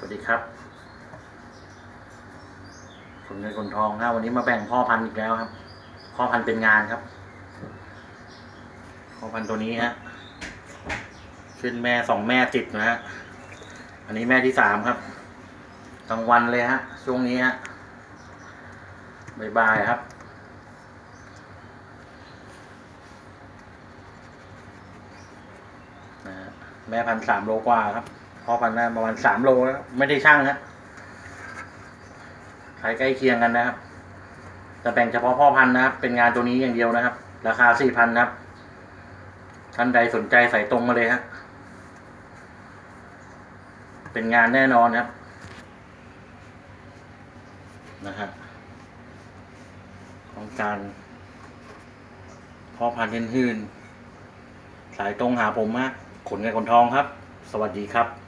สวัสดีครับคนเงินคนทองนะวันนี้มาแบ่งพ่อพันธุ์อีกแล้วครับ พ่อพันธุ์เป็นงานครับ พ่อพันธุ์ตัวนี้ฮะขึ้นแม่สองแม่ติดนะฮะอันนี้แม่ที่สามครับกลางวันเลยฮะช่วงนี้ฮะบายๆครับนะแม่พันสามโลกว่าครับ อพันธุ์แม่ประมาณสามโลแล้วไม่ได้ช่างนะขายใกล้เคียงกันนะครับ แต่แบ่งเฉพาะพ่อพันธุ์นะครับ เป็นงานตัวนี้อย่างเดียวนะครับ ราคาสี่พันครับ ท่านใดสนใจใส่ตรงมาเลยฮะเป็นงานแน่นอนครับนะครับของการพ่อพันธุ์หื่นสายตรงหาผมฮะขนเงินขนทองครับ สวัสดีครับ